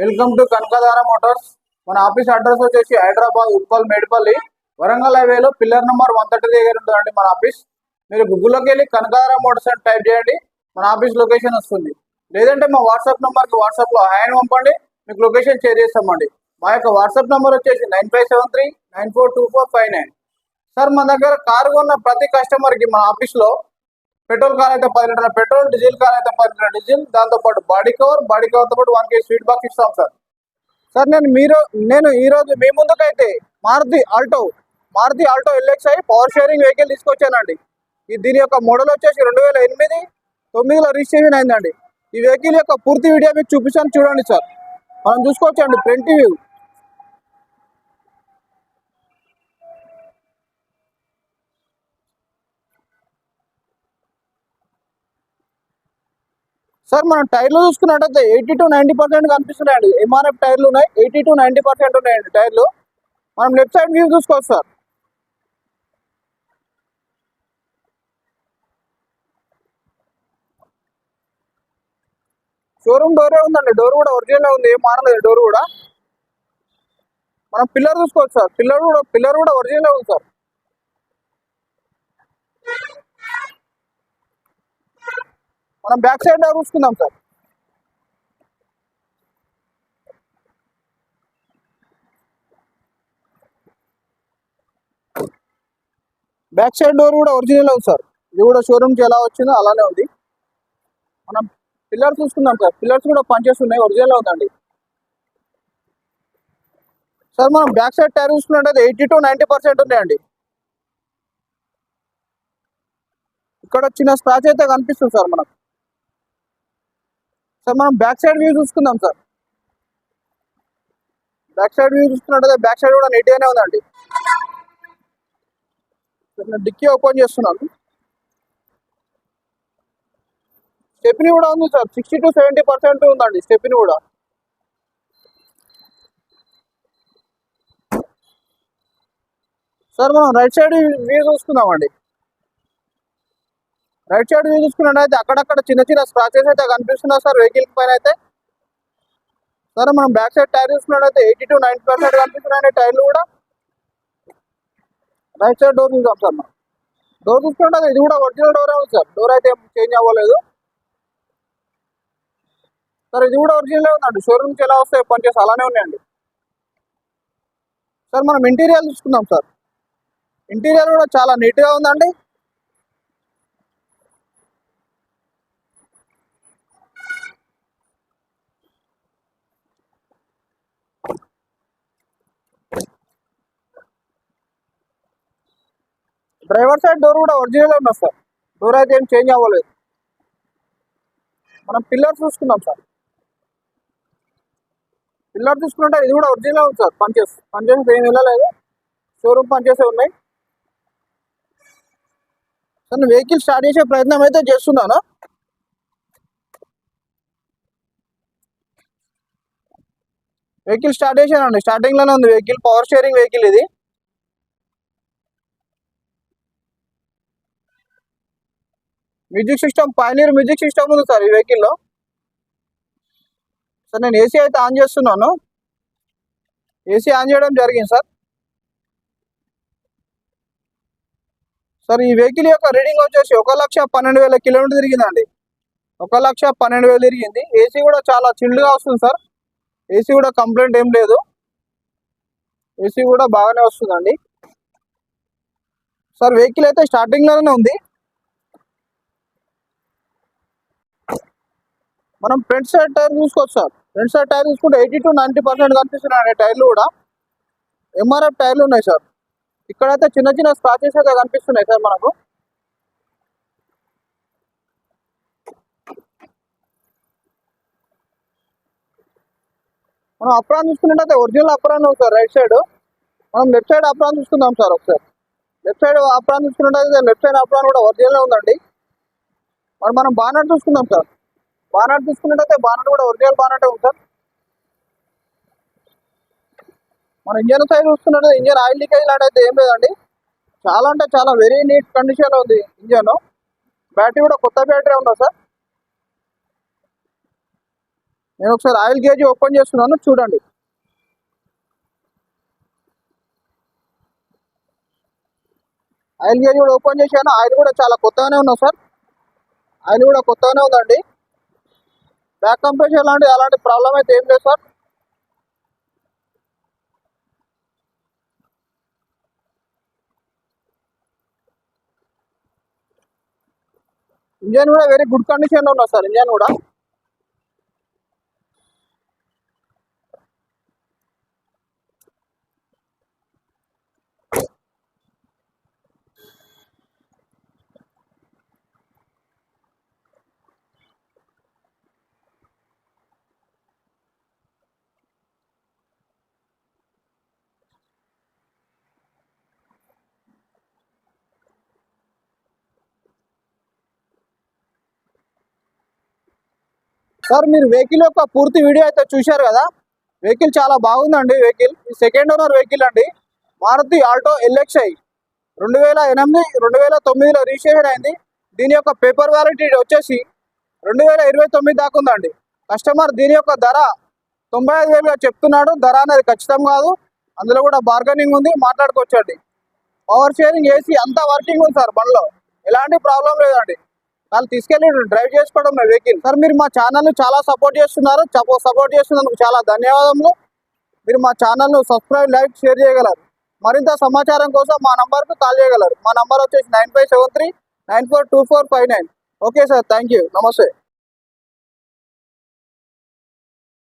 Welcome to Kanakadhara motors. మన office address వచ్చేసి హైదరాబాద్ ఉప్పల్ మేడిపల్లి వరంగల్ హైవేలో పిల్లర్ నెంబర్ వన్ థర్టీ దగ్గర ఉంటుందండి మన ఆఫీస్. మీరు గూగుల్లోకి వెళ్ళి కనకధార మోటార్స్ అని టైప్ చేయండి మన ఆఫీస్ లొకేషన్ వస్తుంది. లేదంటే మా వాట్సాప్ నెంబర్కి వాట్సాప్లో హాయ్ పంపండి మీకు లొకేషన్ షేర్ చేస్తామండి. మా యొక్క వాట్సాప్ నెంబర్ వచ్చేసి nine five seven three nine four two four five nine. Sir మన దగ్గర కారు కొన్న ప్రతి కస్టమర్కి మన ఆఫీస్లో పెట్రోల్ కార్ అయితే పది లీటర్ల పెట్రోల్ డీజిల్ కార్ అయితే పది లీటర్ల డీజిల్. దాంతో పాటు బాడీ కవర్ బాడీ కవర్తో పాటు వన్ కేజీ స్వీట్ బాక్స్ ఇస్తాం సార్. సార్ నేను మీరు నేను ఈ రోజు మీ ముందుకైతే Maruti Alto Maruti Alto LXI power sharing vehicle తీసుకొచ్చానండి. ఈ దీని యొక్క మోడల్ వచ్చేసి రెండు వేల ఎనిమిది తొమ్మిదిలో రిజిస్ట్రేషన్ అయిందండి ఈ వెహికల్ యొక్క పూర్తి వీడియో మీకు చూపిస్తాను చూడండి సార్. మనం చూసుకోవచ్చండి ఫ్రంట్ వ్యూ సార్ మనం టైర్లు చూసుకున్నట్టయితే ఎయిటీ టు నైంటీ పర్సెంట్ కనిపిస్తున్నాయండి. ఎంఆర్ఎఫ్ టైర్లు ఉన్నాయి. ఎయిటీ టు నైంటీ పర్సెంట్ ఉన్నాయండి టైర్లు. మనం లెఫ్ట్ సైడ్ వ్యూ చూసుకోవచ్చు సార్. షోరూమ్ డోరే ఉందండి. డోర్ కూడా ఒరిజినల్ ఉంది. ఏం మారలేదు డోర్ కూడా. మనం పిల్లర్ చూసుకోవచ్చు సార్. పిల్లర్ కూడా పిల్లర్ కూడా ఒరిజినల్ ఉంది సార్. మనం బ్యాక్ సైడ్ చూసుకుందాం సార్. బ్యాక్ సైడ్ డోర్ కూడా ఒరిజినల్ ఉంది సార్. ఇది కూడా షోరూమ్కి ఎలా వచ్చిందో అలానే ఉంది. మనం పిల్లర్స్ చూసుకుందాం సార్. పిల్లర్స్ కూడా పనిచేస్తున్నాయి ఒరిజినల్ అవుతుంది సార్ మనం బ్యాక్ సైడ్ టైర్ చూసుకున్నట్టయితే ఎయిటీ టు నైంటీ పర్సెంట్ ఉన్నాయండి. ఇక్కడ చిన్న స్క్రాచ్ అయితే కనిపిస్తుంది సార్ మనకు. సార్ మనం బ్యాక్ సైడ్ వ్యూ చూసుకుందాం సార్. బ్యాక్ సైడ్ వ్యూ చూసుకున్నట్టయితే బ్యాక్ సైడ్ కూడా నీట్గానే ఉందండి. డిక్కీ ఓపెన్ చేస్తున్నాను. స్టెప్ని కూడా ఉంది sir sixty to seventy percent ఉందండి స్టెప్ని కూడా. సార్ మనం రైట్ సైడ్ వ్యూ చూసుకుందామండి. రైట్ సైడ్ వ్యూ చూసుకున్నట్టయితే అక్కడక్కడ చిన్న చిన్న స్క్రాచెస్ అయితే కనిపిస్తున్నాయి సార్ వెహికల్ పైన అయితే. సార్ మనం బ్యాక్ సైడ్ టైర్ చూసుకున్నట్టయితే ఎయిటీ టు నైన్టీ పర్సెంట్ కనిపిస్తున్నాయి టైర్లు కూడా. రైట్ సైడ్ డోర్ చూద్దాం సార్ మనం. డోర్ చూసుకుంటే ఇది కూడా ఒరిజినల్ డోర్ ఉంది సార్. డోర్ అయితే చేంజ్ అవ్వలేదు. సార్ ఇది కూడా ఒరిజినల్ ఉందండి. షోరూమ్కి ఎలా వస్తే పనిచేసి అలానే ఉన్నాయండి. సార్ మనం ఇంటీరియర్ చూసుకుందాం సార్. ఇంటీరియర్ కూడా చాలా నీట్గా ఉందండి. డ్రైవర్ సైడ్ డోర్ కూడా ఒరిజినల్ ఉన్నది సార్. డోర్ అయితే ఏం చేంజ్ అవ్వలేదు. మనం పిల్లర్ చూసుకుందాం సార్. పిల్లర్ చూసుకుంటే ఇది కూడా ఒరిజినల్ ఉంది సార్. పంచెస్ పంచెస్ ఏం వెళ్ళలేదు. షోరూమ్ పనిచేసే ఉన్నాయి. సార్ నేను వెహికల్ స్టార్ట్ చేసే ప్రయత్నం అయితే చేస్తున్నాను. వెహికల్ స్టార్ట్ చేశానండి. స్టార్టింగ్లోనే ఉంది. వెహికల్ పవర్ షేరింగ్ వెహికల్ ఇది. Music system Pioneer music system ఉంది సార్ ఈ వెహికల్లో. సార్ నేను ఏసీ అయితే ఆన్ చేస్తున్నాను. ఏసీ ఆన్ చేయడం జరిగింది సార్. సార్ ఈ వెహికల్ యొక్క రీడింగ్ వచ్చేసి ఒక లక్ష పన్నెండు వేల కిలోమీటర్ తిరిగిందండి. ఒక లక్ష పన్నెండు వేలు తిరిగింది. ఏసీ కూడా చాలా చిల్డ్గా వస్తుంది సార్. ఏసీ కూడా కంప్లైంట్ ఏం లేదు. ఏసీ కూడా బాగానే వస్తుందండి. సార్ వెహికల్ అయితే స్టార్టింగ్లోనే ఉంది. మనం ఫ్రంట్ సైడ్ టైర్ చూసుకోవచ్చు సార్. ఫ్రంట్ సైడ్ టైర్ చూసుకుంటే ఎయిటీ టు నైంటీ పర్సెంట్ కనిపిస్తున్నాయి టైర్లు కూడా. ఎంఆర్ఎఫ్ టైర్లు ఉన్నాయి సార్. ఇక్కడైతే చిన్న చిన్న స్క్రాచెస్ అయితే కనిపిస్తున్నాయి సార్ మనకు. మనం అప్రాన్ చూసుకున్నట్టయితే original apron sir right side మనం లెఫ్ట్ సైడ్ అప్రాన్ చూసుకుందాం సార్ ఒకసారి. లెఫ్ట్ సైడ్ అప్రాన్ చూసుకున్నట్టయితే లెఫ్ట్ సైడ్ అప్రాన్ కూడా ఒరిజినల్ ఉందండి. మరి మనం బానట్ చూసుకుందాం సార్. బానట్ తీసుకున్నట్టయితే బానట్ కూడా ఒరిజినల్ బానటే ఉంది సార్. మన ఇంజన్ సైడ్ చూస్తున్నట్టు ఇంజన్ ఆయిల్ లీకేజ్ లాంటి ఏం లేదండి. చాలా అంటే చాలా వెరీ నీట్ కండిషన్ ఉంది ఇంజన్ బ్యాటరీ కూడా కొత్త బ్యాటరీ ఉందా సార్? నేను ఒకసారి ఆయిల్ గేజ్ ఓపెన్ చేస్తున్నాను చూడండి. ఆయిల్ గేజ్ కూడా ఓపెన్ చేశాను. ఆయిల్ కూడా చాలా కొత్తగానే ఉన్నాం సార్. ఆయిల్ కూడా కొత్తగానే ఉందండి. బ్యాక్ కంపెనీ ఎలాంటి అలాంటి ప్రాబ్లం అయితే ఏం లేదు సార్ ఇంజన్ కూడా వెరీ గుడ్ కండిషన్ ఉన్నా సార్ ఇంజన్ కూడా. సార్ మీరు వెహికల్ యొక్క పూర్తి వీడియో అయితే చూశారు కదా? వెహికల్ చాలా బాగుందండి వెహికల్. సెకండ్ ఓనర్ వెహికల్ అండి. Maruti Alto LXI. రెండు వేల ఎనిమిది రెండు వేల తొమ్మిదిలో రిజిస్ట్రేషన్ అయింది. దీని యొక్క పేపర్ వ్యాలిటీ వచ్చేసి రెండు వేల ఇరవై తొమ్మిది దాకా ఉందండి. కస్టమర్ దీని యొక్క ధర తొంభై ఐదు వేలుగా చెప్తున్నాడు. ధర అనేది ఖచ్చితం కాదు. అందులో కూడా బార్గెనింగ్ ఉంది. మాట్లాడుకోవచ్చండి. పవర్ షేరింగ్ ఏసీ అంతా వర్కింగ్ ఉంది సార్ బండ్లో. ఎలాంటి ప్రాబ్లం లేదండి. వాళ్ళు తీసుకెళ్ళి డ్రైవ్ చేసుకోవడం వెహికల్ సార్ మీరు మా ఛానల్ని చాలా సపోర్ట్ చేస్తున్నారు. సపోర్ట్ చేస్తున్నందుకు చాలా ధన్యవాదములు. మీరు మా ఛానల్ను సబ్స్క్రైబ్ లైక్ షేర్ చేయగలరు. మరింత సమాచారం కోసం మా నంబర్కు కాల్ చేయగలరు. మా నంబర్ వచ్చేసి nine five seven three nine four two four five nine. Okay sir thank you నమస్తే.